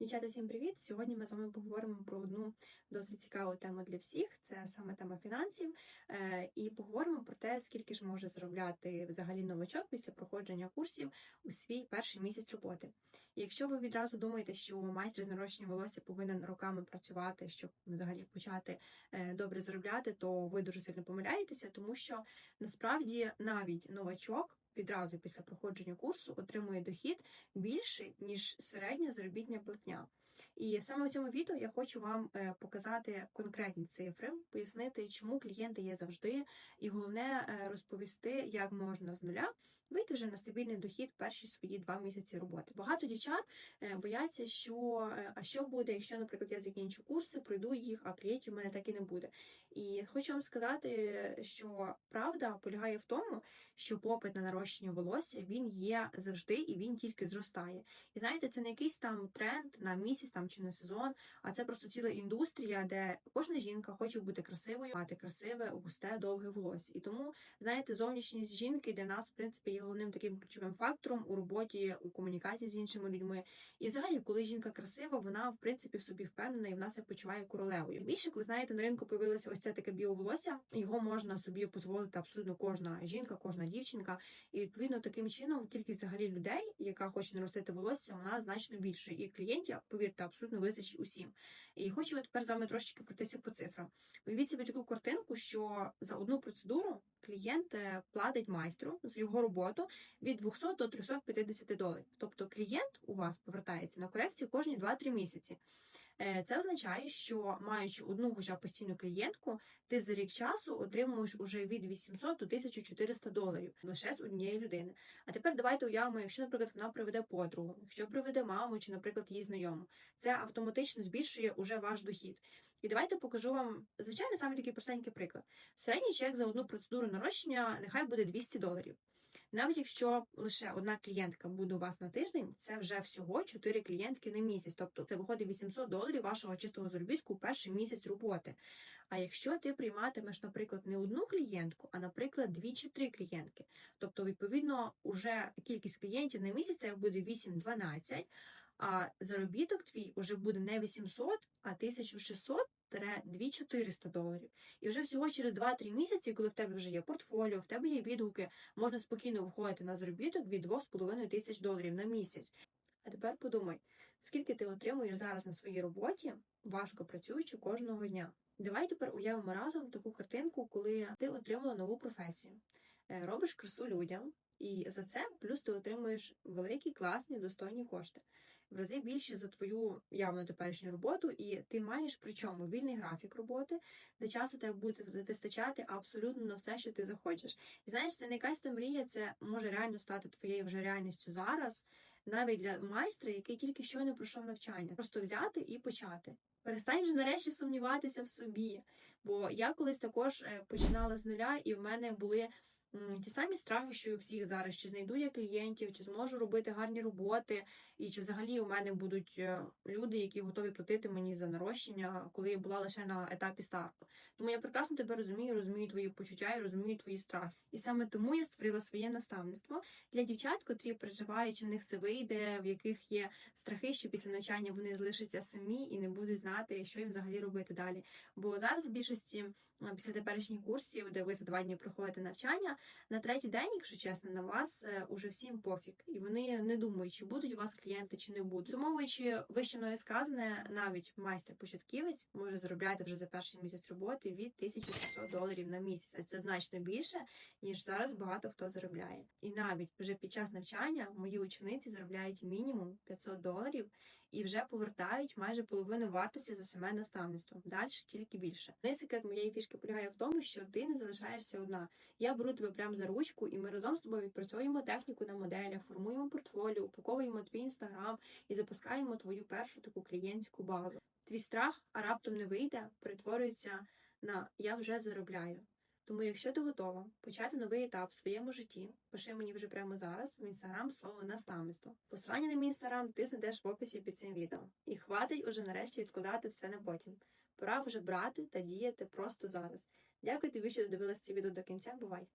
Дівчата, всім привіт! Сьогодні ми з вами поговоримо про одну досить цікаву тему для всіх. Це саме тема фінансів. Е, І поговоримо про те, скільки ж може заробляти взагалі новачок після проходження курсів у свій перший місяць роботи. Якщо ви відразу думаєте, що майстер з нарощення волосся повинен роками працювати, щоб взагалі почати е, добре заробляти, то ви дуже сильно помиляєтеся, тому що насправді навіть новачок. Відразу після проходження курсу отримує дохід більший ніж середня заробітня платня. І саме в цьому відео я хочу вам е, показати конкретні цифри, пояснити, чому клієнти є завжди, і головне е, розповісти, як можна з нуля вийти вже на стабільний дохід перші свої два місяці роботи. Багато дівчат е, бояться, що а що буде, якщо, наприклад, я закінчу курси, пройду їх, а клієнтів у мене так і не буде. І хочу вам сказати, що правда полягає в тому, що попит на нарощення волосся він є завжди і він тільки зростає. І знаєте, це не якийсь там тренд на місяць там чи на сезон, а це просто ціла індустрія, де кожна жінка хоче бути красивою, мати красиве, густе, довге волосся. І тому, знаєте, зовнішність жінки для нас, в принципі, є головним таким ключовим фактором у роботі, у комунікації з іншими людьми. І взагалі, коли жінка красива, вона в принципі в собі впевнена і в нас почуває королевою. Більше, коли знаєте, на ринку появилося ось це таке біоволосся, його можна собі дозволити абсолютно кожна жінка, кожна дівчинка. І відповідно таким чином кількість взагалі людей, яка хоче наростити волосся, вона значно більше. І клієнтів, повірте, абсолютно вистачить усім. І хочу тепер з вами трошечки пройтися по цифрам. Уявіть собі таку картинку, що за одну процедуру клієнт е, платить майстру за його роботу від 200 до 350 доларів. Тобто клієнт у вас повертається на корекцію кожні 2-3 місяці. Е, Це означає, що маючи одну хоча постійну клієнтку, ти за рік часу отримуєш уже від 800 до 1400 доларів лише з однієї людини. А тепер давайте уявимо, якщо, наприклад, вона приведе подругу, якщо приведе маму чи, наприклад, її знайому, це автоматично збільшує уже ваш дохід. І давайте покажу вам звичайно саме такий простенький приклад. Середній чек за одну процедуру нарощення нехай буде 200 доларів. Навіть якщо лише одна клієнтка буде у вас на тиждень, це вже всього 4 клієнтки на місяць. Тобто це виходить 800 доларів вашого чистого заробітку у перший місяць роботи. А якщо ти прийматимеш, наприклад, не одну клієнтку, а, наприклад, дві чи три клієнтки, тобто, відповідно, уже кількість клієнтів на місяць тебе буде 8-12, а заробіток твій вже буде не 800, а 1600 2400 доларів. І вже всього через 2-3 місяці, коли в тебе вже є портфоліо, в тебе є відгуки, можна спокійно виходити на заробіток від 2,5 тисяч доларів на місяць. А тепер подумай, скільки ти отримуєш зараз на своїй роботі, важко працюючи кожного дня. Давай тепер уявимо разом таку картинку, коли ти отримала нову професію, Е, робиш красу людям, і за це плюс ти отримуєш великі, класні, достойні кошти. В рази більше за твою явно теперішню роботу, і ти маєш причому вільний графік роботи, де часу тебе буде вистачати абсолютно на все, що ти захочеш. І знаєш, це не якась там мрія, це може реально стати твоєю вже реальністю зараз, навіть для майстра, який тільки щойно пройшов навчання. Просто взяти і почати. Перестань вже нарешті сумніватися в собі. Бо я колись також е, починала з нуля, і в мене були ті самі страхи, що у всіх зараз, чи знайду я клієнтів, чи зможу робити гарні роботи, і чи взагалі у мене будуть е, люди, які готові платити мені за нарощення, коли я була лише на етапі старту. Тому я прекрасно тебе розумію, розумію твої почуття і розумію твої страхи. І саме тому я створила своє наставництво для дівчат, котрі переживають, чи в них все вийде, в яких є страхи, що після навчання вони залишаться самі і не будуть знати, що їм взагалі робити далі. Бо зараз в більшості після теперішніх курсів, де ви за два дні проходите навчання, на третій день, якщо чесно, на вас е, уже всім пофіг, і вони не думають, чи будуть у вас клієнти, чи не будуть. Сумовуючи вище мною сказане, навіть майстер-початківець може заробляти вже за перший місяць роботи від 1600 доларів на місяць. А це значно більше, ніж зараз багато хто заробляє. І навіть вже під час навчання мої учениці заробляють мінімум 500 доларів і вже повертають майже половину вартості за саме наставництво. Далі тільки більше. Весь секрет моєї фішки полягає в тому, що ти не залишаєшся одна. Я беру тебе прямо за ручку, і ми разом з тобою відпрацьовуємо техніку на моделях, формуємо портфоліо, упаковуємо твій інстаграм і запускаємо твою першу таку клієнтську базу. Твій страх, а раптом не вийде, перетворюється на я вже заробляю. Тому, якщо ти готова почати новий етап в своєму житті, пиши мені вже прямо зараз в інстаграм слово наставництво. Посилання на мій інстаграм ти знайдеш в описі під цим відео. І хватить уже нарешті відкладати все на потім. Пора вже брати та діяти просто зараз. Дякую тобі, що додивилась це відео до кінця. Бувай!